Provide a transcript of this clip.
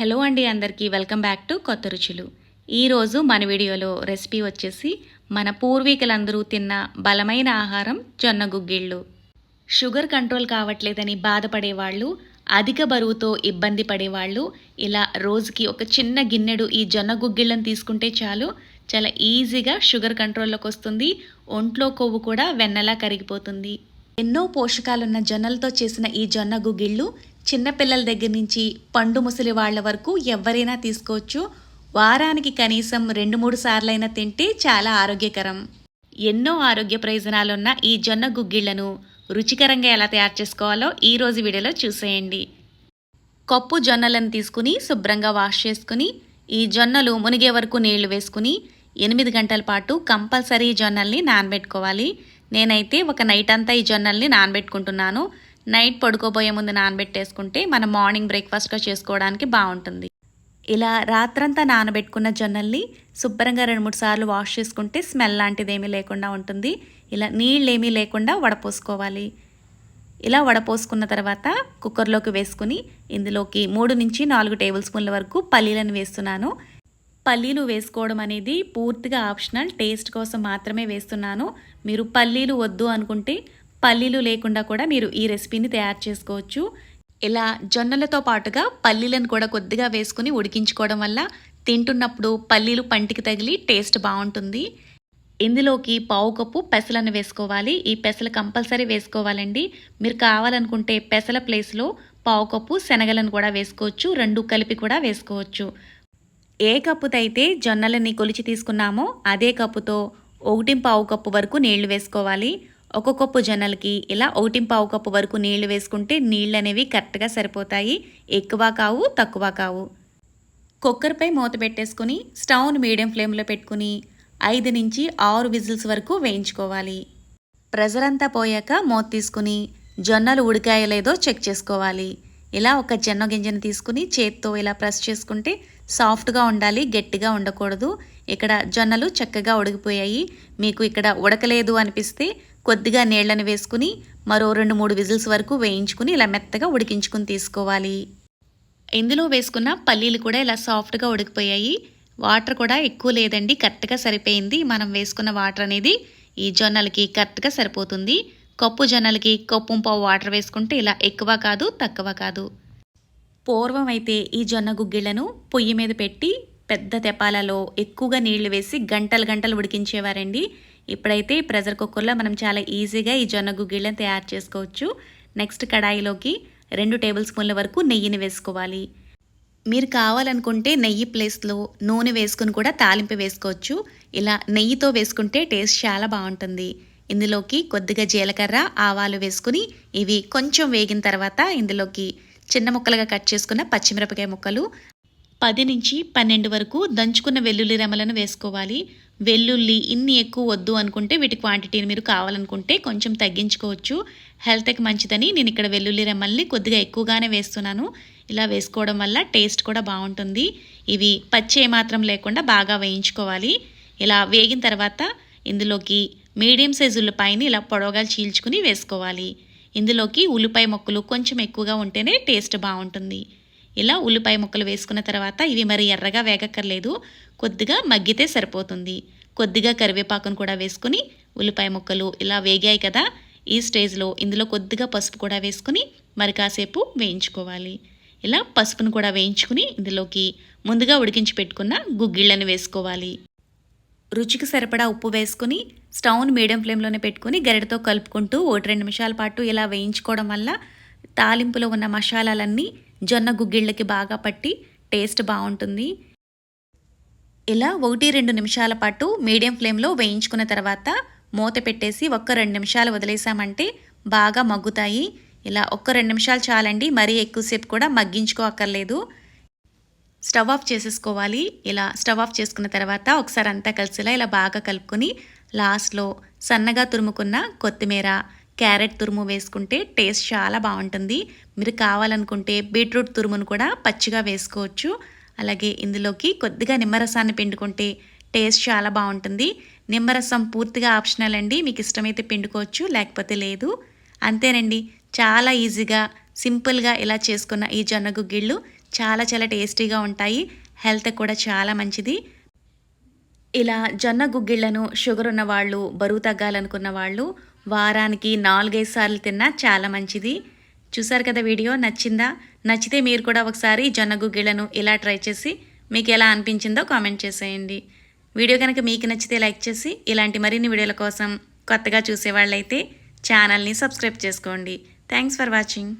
Hello అండి అందరికీ welcome back to కొత్త రుచులు. ఈరోజు మన వీడియోలో రెసిపీ వచ్చేసి మన పూర్వీకులందరూ తిన్న బలమైన ఆహారం జొన్న గుగ్గిళ్ళు. షుగర్ కంట్రోల్ కావట్లేదని బాధపడేవాళ్ళు అధిక బరువుతో ఇబ్బంది పడేవాళ్ళు ఇలా రోజుకి ఒక చిన్న గిన్నెడు ఈ జొన్న గుగ్గిళ్ళను తీసుకుంటే చాలు చాలా ఈజీగా షుగర్ కంట్రోల్లోకి వస్తుంది ఒంట్లో కొవ్వు కూడా వెన్నలా కరిగిపోతుంది. ఎన్నో పోషకాలున్న జొన్నలతో చేసిన ఈ జొన్న గుగ్గిళ్ళు చిన్నపిల్లల దగ్గర నుంచి పండు ముసలి వాళ్ళ వరకు ఎవరైనా తీసుకోవచ్చు. వారానికి కనీసం రెండు మూడు సార్లైనా తింటే చాలా ఆరోగ్యకరం. ఎన్నో ఆరోగ్య ప్రయోజనాలున్న ఈ జొన్న గుగ్గిళ్ళను రుచికరంగా ఎలా తయారు చేసుకోవాలో ఈ రోజు వీడియోలో చూసేయండి. కప్పు జొన్నలను తీసుకుని శుభ్రంగా వాష్ చేసుకుని ఈ జొన్నలు మునిగే వరకు నీళ్ళు వేసుకుని ఎనిమిది గంటల పాటు కంపల్సరీ జొన్నల్ని నానబెట్టుకోవాలి. నేనైతే ఒక నైట్ అంతా ఈ జొన్నల్ని నానబెట్టుకుంటున్నాను. నైట్ పడుకోబోయే ముందు నానబెట్టేసుకుంటే మనం మార్నింగ్ బ్రేక్ఫాస్ట్గా చేసుకోవడానికి బాగుంటుంది ఇలా రాత్రంతా నానబెట్టుకున్న జొన్నల్ని శుభ్రంగా రెండు మూడు సార్లు వాష్ చేసుకుంటే స్మెల్ లాంటిది ఏమీ లేకుండా ఉంటుంది. ఇలా నీళ్ళు ఏమీ లేకుండా వడపోసుకోవాలి. ఇలా వడపోసుకున్న తర్వాత కుక్కర్లోకి వేసుకుని ఇందులోకి మూడు నుంచి నాలుగు టేబుల్ స్పూన్ల వరకు పల్లీలను వేస్తున్నాను. పల్లీలు వేసుకోవడం అనేది పూర్తిగా ఆప్షనల్ టేస్ట్ కోసం మాత్రమే వేస్తున్నాను. మీరు పల్లీలు వద్దు అనుకుంటే పల్లీలు లేకుండా కూడా మీరు ఈ రెసిపీని తయారు చేసుకోవచ్చు. ఇలా జొన్నలతో పాటుగా పల్లీలను కూడా కొద్దిగా వేసుకుని ఉడికించుకోవడం వల్ల తింటున్నప్పుడు పల్లీలు పంటికి తగిలి టేస్ట్ బాగుంటుంది. ఇందులోకి పావు కప్పు పెసలను వేసుకోవాలి. ఈ పెసలు కంపల్సరీ వేసుకోవాలండి. మీరు కావాలనుకుంటే పెసల ప్లేస్లో పావు కప్పు శనగలను కూడా వేసుకోవచ్చు. రెండు కలిపి కూడా వేసుకోవచ్చు. ఏ కప్పుతో అయితే జొన్నలని కొలిచి తీసుకున్నామో అదే కప్పుతో ఒకటి పావు కప్పు వరకు నీళ్ళు వేసుకోవాలి. ఒక కప్పు జొన్నలకి ఇలా ఒకటి పావు కప్పు వరకు నీళ్ళు వేసుకుంటే నీళ్ళు అనేవి కరెక్ట్గా సరిపోతాయి. ఎక్కువ కావు తక్కువ కావు. కుక్కర్పై మూత పెట్టేసుకుని స్టవ్ను మీడియం ఫ్లేమ్లో పెట్టుకుని ఐదు నుంచి ఆరు విజిల్స్ వరకు వేయించుకోవాలి. ప్రెజర్ అంతా పోయాక మూత తీసుకుని జొన్నలు ఉడికాయలేదో చెక్ చేసుకోవాలి. ఇలా ఒక జొన్న గింజను తీసుకుని చేత్తో ఇలా ప్రెస్ చేసుకుంటే సాఫ్ట్గా ఉండాలి గట్టిగా ఉండకూడదు. ఇక్కడ జొన్నలు చక్కగా ఉడికిపోయాయి. మీకు ఇక్కడ ఉడకలేదు అనిపిస్తే కొద్దిగా నీళ్ళను వేసుకుని మరో రెండు మూడు విజిల్స్ వరకు వేయించుకుని ఇలా మెత్తగా ఉడికించుకుని తీసుకోవాలి. ఇందులో వేసుకున్న పల్లీలు కూడా ఇలా సాఫ్ట్గా ఉడికిపోయాయి. వాటర్ కూడా ఎక్కువ లేదండి కరెక్ట్గా సరిపోయింది. మనం వేసుకున్న వాటర్ అనేది ఈ జొన్నలకి కరెక్ట్గా సరిపోతుంది. కప్పు జొన్నలకి కప్పు పావు వాటర్ వేసుకుంటే ఇలా ఎక్కువ కాదు తక్కువ కాదు. పూర్వం అయితే ఈ జొన్న గుగ్గిళ్ళను పొయ్యి మీద పెట్టి పెద్ద తెపాలలో ఎక్కువగా నీళ్ళు వేసి గంటలు గంటలు ఉడికించేవారండి. ఇప్పుడైతే ప్రెషర్ కుక్కర్లో మనం చాలా ఈజీగా ఈ జొన్న గుగ్గిళ్ళని తయారు చేసుకోవచ్చు. నెక్స్ట్ కడాయిలోకి రెండు టేబుల్ స్పూన్ల వరకు నెయ్యిని వేసుకోవాలి. మీరు కావాలనుకుంటే నెయ్యి ప్లేస్లో నూనె వేసుకుని కూడా తాలింపు వేసుకోవచ్చు. ఇలా నెయ్యితో వేసుకుంటే టేస్ట్ చాలా బాగుంటుంది. ఇందులోకి కొద్దిగా జీలకర్ర ఆవాలు వేసుకుని ఇవి కొంచెం వేగిన తర్వాత ఇందులోకి చిన్న ముక్కలుగా కట్ చేసుకున్న పచ్చిమిరపకాయ ముక్కలు పది నుంచి పన్నెండు వరకు దంచుకున్న వెల్లుల్లి రెమలను వేసుకోవాలి. వెల్లుల్లి ఇన్ని ఎక్కువ వద్దు అనుకుంటే వీటి క్వాంటిటీని మీరు కావాలనుకుంటే కొంచెం తగ్గించుకోవచ్చు. హెల్త్కి మంచిదని నేను ఇక్కడ వెల్లుల్లి రెమ్మల్ని కొద్దిగా ఎక్కువగానే వేస్తున్నాను. ఇలా వేసుకోవడం వల్ల టేస్ట్ కూడా బాగుంటుంది. ఇవి పచ్చి మాత్రం లేకుండా బాగా వేయించుకోవాలి. ఇలా వేగిన తర్వాత ఇందులోకి మీడియం సైజు ఉల్లిపాయని ఇలా పొడవగా చీల్చుకుని వేసుకోవాలి. ఇందులోకి ఉల్లిపాయ మొక్కలు కొంచెం ఎక్కువగా ఉంటేనే టేస్ట్ బాగుంటుంది. ఇలా ఉల్లిపాయ ముక్కలు వేసుకున్న తర్వాత ఇవి మరి ఎర్రగా వేగక్కర్లేదు. కొద్దిగా మగ్గితే సరిపోతుంది. కొద్దిగా కరివేపాకును కూడా వేసుకుని ఉల్లిపాయ ముక్కలు ఇలా వేగాయి కదా ఈ స్టేజ్లో ఇందులో కొద్దిగా పసుపు కూడా వేసుకుని మరి కాసేపు వేయించుకోవాలి. ఇలా పసుపును కూడా వేయించుకుని ఇందులోకి ముందుగా ఉడికించి పెట్టుకున్న గుగ్గిళ్ళని వేసుకోవాలి. రుచికి సరిపడా ఉప్పు వేసుకుని స్టవ్ను మీడియం ఫ్లేమ్లోనే పెట్టుకుని గరిటతో కలుపుకుంటూ ఒకటి రెండు నిమిషాల పాటు ఇలా వేయించుకోవడం వల్ల తాలింపులో ఉన్న మసాలాలన్నీ జొన్న గుగ్గిళ్ళకి బాగా పట్టి టేస్ట్ బాగుంటుంది. ఇలా ఒకటి రెండు నిమిషాల పాటు మీడియం ఫ్లేమ్లో వేయించుకున్న తర్వాత మూత పెట్టేసి ఒక్క రెండు నిమిషాలు వదిలేసామంటే బాగా మగ్గుతాయి. ఇలా ఒక్క రెండు నిమిషాలు చాలండి మరీ ఎక్కువసేపు కూడా మగ్గించుకోక్కర్లేదు. స్టవ్ ఆఫ్ చేసేసుకోవాలి. ఇలా స్టవ్ ఆఫ్ చేసుకున్న తర్వాత ఒకసారి అంతా కలిసిలా ఇలా బాగా కలుపుకొని లాస్ట్లో సన్నగా తురుముకున్న కొత్తిమీర క్యారెట్ తురుము వేసుకుంటే టేస్ట్ చాలా బాగుంటుంది. మీరు కావాలనుకుంటే బీట్రూట్ తురుమును కూడా పచ్చిగా వేసుకోవచ్చు. అలాగే ఇందులోకి కొద్దిగా నిమ్మరసాన్ని పిండుకుంటే టేస్ట్ చాలా బాగుంటుంది. నిమ్మరసం పూర్తిగా ఆప్షనల్ అండి. మీకు ఇష్టమైతే పిండుకోవచ్చు లేకపోతే లేదు. అంతేనండి. చాలా ఈజీగా సింపుల్గా ఇలా చేసుకున్న ఈ జొన్న గుగ్గిళ్ళు చాలా చాలా టేస్టీగా ఉంటాయి. హెల్త్ కూడా చాలా మంచిది. ఇలా జొన్న గుగ్గిళ్ళను షుగర్ ఉన్న వాళ్ళు బరువు తగ్గాలనుకున్న వాళ్ళు వారానికి నాలుగైదు సార్లు తిన్నా చాలా మంచిది. చూసారు కదా వీడియో? నచ్చిందా? నచ్చితే మీరు కూడా ఒకసారి జొన్న గుగ్గిళ్ళను ఇలా ట్రై చేసి మీకు ఎలా అనిపించిందో కామెంట్ చేసేయండి. వీడియో కనుక మీకు నచ్చితే లైక్ చేసి ఇలాంటి మరిన్ని వీడియోల కోసం కొత్తగా చూసేవాళ్ళైతే ఛానల్ని సబ్స్క్రైబ్ చేసుకోండి. Thanks for watching.